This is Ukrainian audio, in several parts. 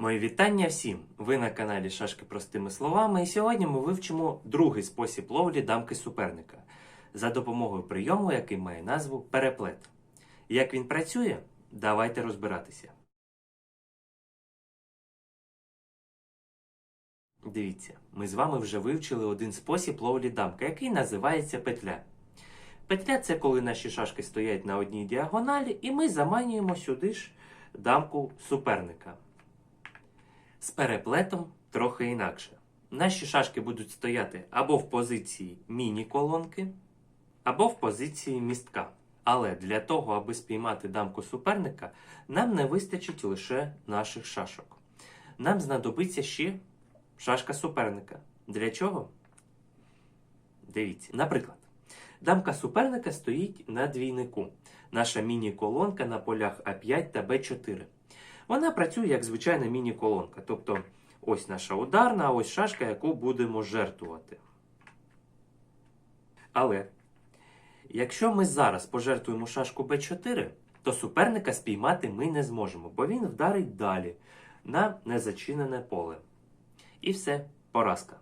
Мої вітання всім! Ви на каналі Шашки простими словами, і сьогодні ми вивчимо другий спосіб ловлі дамки суперника за допомогою прийому, який має назву переплет. Як він працює, давайте розбиратися. Дивіться, ми з вами вже вивчили один спосіб ловлі дамки, який називається петля. Петля це коли наші шашки стоять на одній діагоналі, і ми заманюємо сюди ж дамку суперника. З переплетом трохи інакше. Наші шашки будуть стояти або в позиції міні-колонки, або в позиції містка. Але для того, аби спіймати дамку суперника, нам не вистачить лише наших шашок. Нам знадобиться ще шашка суперника. Для чого? Дивіться. Наприклад, дамка суперника стоїть на двійнику. Наша міні-колонка на полях А5 та Б4. Вона працює як звичайна міні-колонка. Тобто, ось наша ударна, а ось шашка, яку будемо жертвувати. Але якщо ми зараз пожертвуємо шашку Б4, то суперника спіймати ми не зможемо, бо він вдарить далі на незачинене поле. І все, поразка.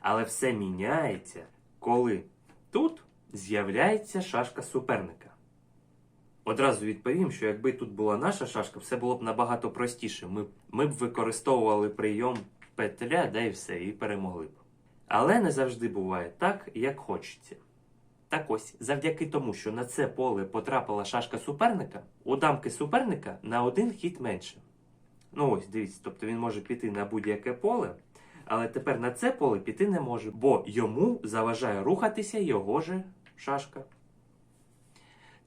Але все міняється, коли тут з'являється шашка суперника. Одразу відповім, що якби тут була наша шашка, все було б набагато простіше. Ми, ми б використовували прийом петля, да і все, і перемогли б. Але не завжди буває так, як хочеться. Так ось, завдяки тому, що на це поле потрапила шашка суперника, у дамки суперника на один хід менше. Ну ось, дивіться, тобто він може піти на будь-яке поле, але тепер на це поле піти не може, бо йому заважає рухатися його же шашка.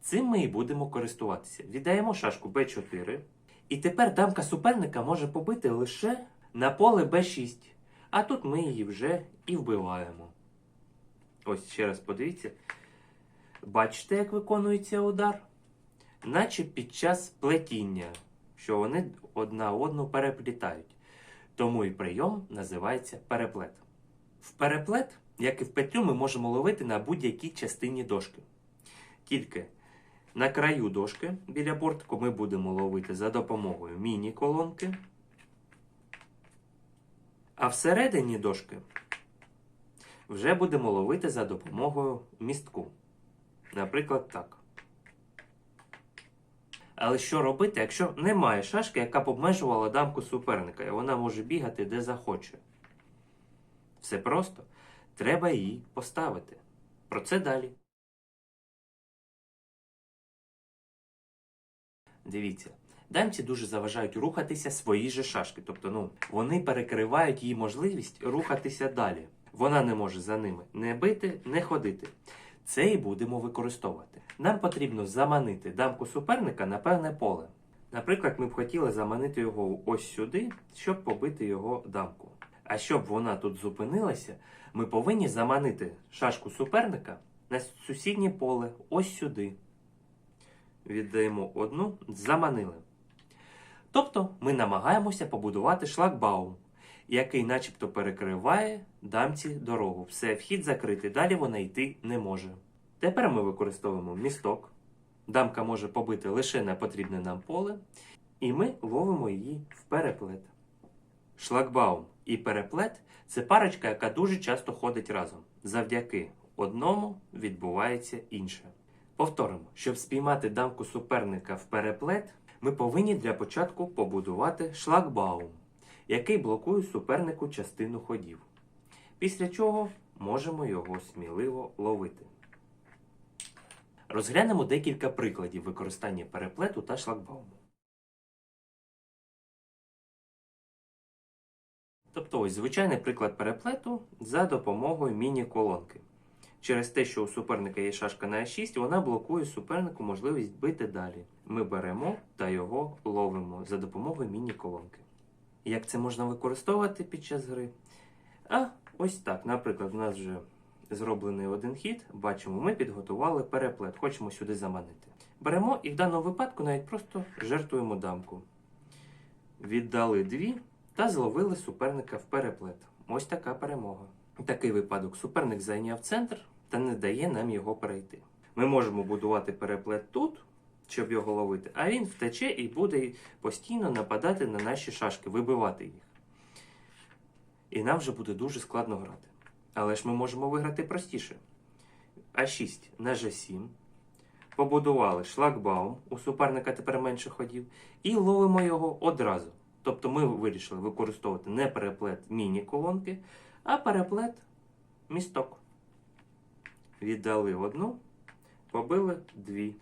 Цим ми і будемо користуватися. Віддаємо шашку b4. І тепер дамка суперника може побити лише на поле b6. А тут ми її вже і вбиваємо. Ось ще раз подивіться. Бачите, як виконується удар? Наче під час плетіння, що вони одна одну переплітають. Тому і прийом називається переплет. В переплет, як і в петлю, ми можемо ловити на будь-якій частині дошки. Тільки на краю дошки біля бортику ми будемо ловити за допомогою міні-колонки. А всередині дошки вже будемо ловити за допомогою містку. Наприклад, так. Але що робити, якщо немає шашки, яка б обмежувала дамку суперника, і вона може бігати де захоче? Все просто. Треба її поставити. Про це далі. Дивіться, дамці дуже заважають рухатися свої же шашки. Тобто, ну, вони перекривають її можливість рухатися далі. Вона не може за ними не бити, не ходити. Це і будемо використовувати. Нам потрібно заманити дамку суперника на певне поле. Наприклад, ми б хотіли заманити його ось сюди, щоб побити його дамку. А щоб вона тут зупинилася, ми повинні заманити шашку суперника на сусіднє поле ось сюди віддаємо одну, заманили. Тобто ми намагаємося побудувати шлагбаум, який начебто перекриває дамці дорогу. Все, вхід закритий, далі вона йти не може. Тепер ми використовуємо місток. Дамка може побити лише на потрібне нам поле, і ми ловимо її в переплет. Шлагбаум і переплет це парочка, яка дуже часто ходить разом. Завдяки одному відбувається інше. Повторимо, щоб спіймати дамку суперника в переплет, ми повинні для початку побудувати шлагбаум, який блокує супернику частину ходів. Після чого можемо його сміливо ловити. Розглянемо декілька прикладів використання переплету та шлагбауму. Тобто ось звичайний приклад переплету за допомогою міні-колонки. Через те, що у суперника є шашка на А6, вона блокує супернику можливість бити далі. Ми беремо та його ловимо за допомогою міні-колонки. Як це можна використовувати під час гри? А ось так. Наприклад, у нас вже зроблений один хід. Бачимо, ми підготували переплет, хочемо сюди заманити. Беремо і в даному випадку навіть просто жертвуємо дамку. Віддали дві та зловили суперника в переплет. Ось така перемога. Такий випадок суперник зайняв центр та не дає нам його перейти. Ми можемо будувати переплет тут, щоб його ловити, а він втече і буде постійно нападати на наші шашки, вибивати їх. І нам вже буде дуже складно грати. Але ж ми можемо виграти простіше. А6 на G7. Побудували шлагбаум, у суперника тепер менше ходів, і ловимо його одразу. Тобто ми вирішили використовувати не переплет міні-колонки, а переплет місток. Віддали одну, побили дві.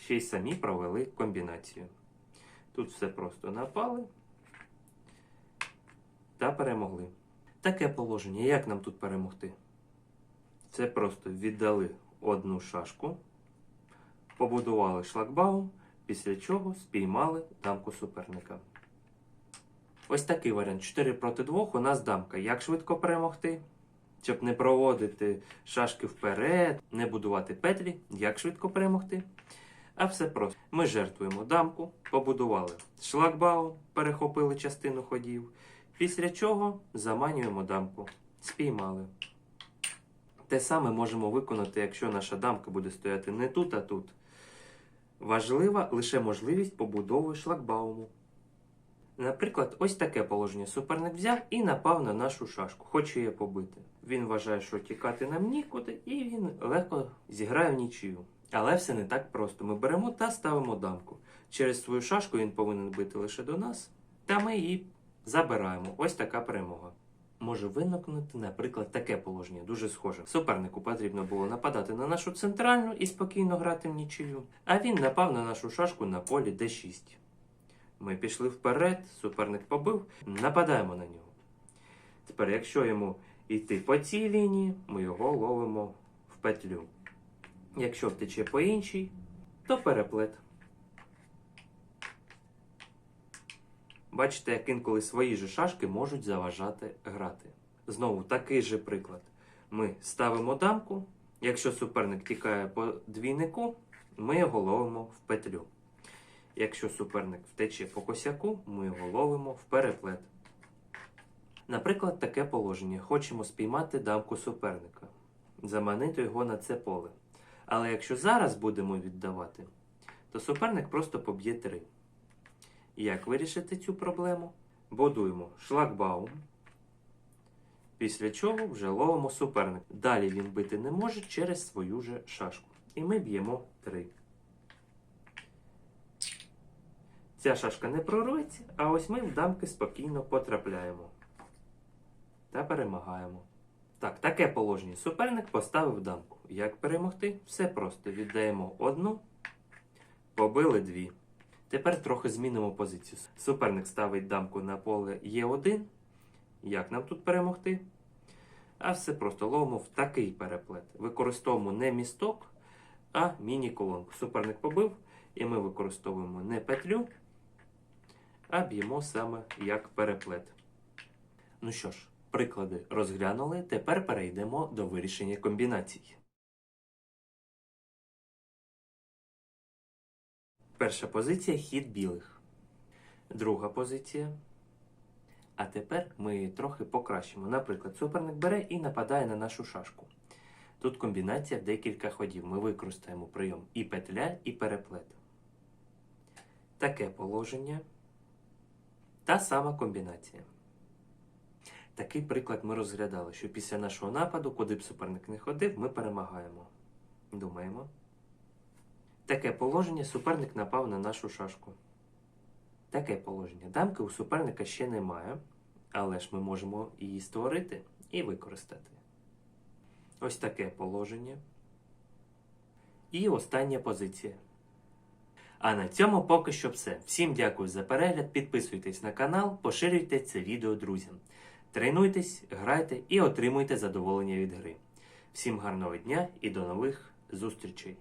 Ще й самі провели комбінацію. Тут все просто напали та перемогли. Таке положення, як нам тут перемогти? Це просто віддали одну шашку, побудували шлагбаум, після чого спіймали дамку суперника. Ось такий варіант. 4 проти 2 у нас дамка. Як швидко перемогти? Щоб не проводити шашки вперед, не будувати петлі, як швидко перемогти? А все просто. Ми жертвуємо дамку, побудували шлагбаум, перехопили частину ходів, після чого заманюємо дамку. Спіймали. Те саме можемо виконати, якщо наша дамка буде стояти не тут, а тут. Важлива лише можливість побудови шлагбауму. Наприклад, ось таке положення. Суперник взяв і напав на нашу шашку, хоче її побити. Він вважає, що тікати нам нікуди, і він легко зіграє в нічию. Але все не так просто. Ми беремо та ставимо дамку. Через свою шашку він повинен бити лише до нас, та ми її забираємо. Ось така перемога. Може виникнути, наприклад, таке положення, дуже схоже. Супернику потрібно було нападати на нашу центральну і спокійно грати в нічию, а він напав на нашу шашку на полі d6. Ми пішли вперед, суперник побив, нападаємо на нього. Тепер, якщо йому йти по цій лінії, ми його ловимо в петлю. Якщо втече по іншій, то переплет. Бачите, як інколи свої же шашки можуть заважати грати. Знову такий же приклад. Ми ставимо дамку. Якщо суперник тікає по двійнику, ми його ловимо в петлю. Якщо суперник втече по косяку, ми його ловимо в переплет. Наприклад, таке положення. Хочемо спіймати дамку суперника, заманити його на це поле. Але якщо зараз будемо віддавати, то суперник просто поб'є 3. Як вирішити цю проблему? Будуємо шлагбаум, після чого вже ловимо суперника. Далі він бити не може через свою же шашку. І ми б'ємо 3. Ця шашка не прорветься, а ось ми в дамки спокійно потрапляємо. Та перемагаємо. Так, таке положення. Суперник поставив дамку. Як перемогти? Все просто. Віддаємо одну, побили дві. Тепер трохи змінимо позицію. Суперник ставить дамку на поле Е1. Як нам тут перемогти? А все просто ловимо в такий переплет. Використовуємо не місток, а міні-колонку. Суперник побив, і ми використовуємо не петлю, а б'ємо саме як переплет. Ну що ж, приклади розглянули. Тепер перейдемо до вирішення комбінацій. Перша позиція хід білих. Друга позиція. А тепер ми її трохи покращимо. Наприклад, суперник бере і нападає на нашу шашку. Тут комбінація в декілька ходів. Ми використаємо прийом і петля, і переплет. Таке положення. Та сама комбінація. Такий приклад ми розглядали, що після нашого нападу, куди б суперник не ходив, ми перемагаємо. Думаємо. Таке положення суперник напав на нашу шашку. Таке положення. Дамки у суперника ще немає, але ж ми можемо її створити і використати. Ось таке положення. І остання позиція. А на цьому поки що все. Всім дякую за перегляд. Підписуйтесь на канал, поширюйте це відео друзям. Тренуйтесь, грайте і отримуйте задоволення від гри. Всім гарного дня і до нових зустрічей!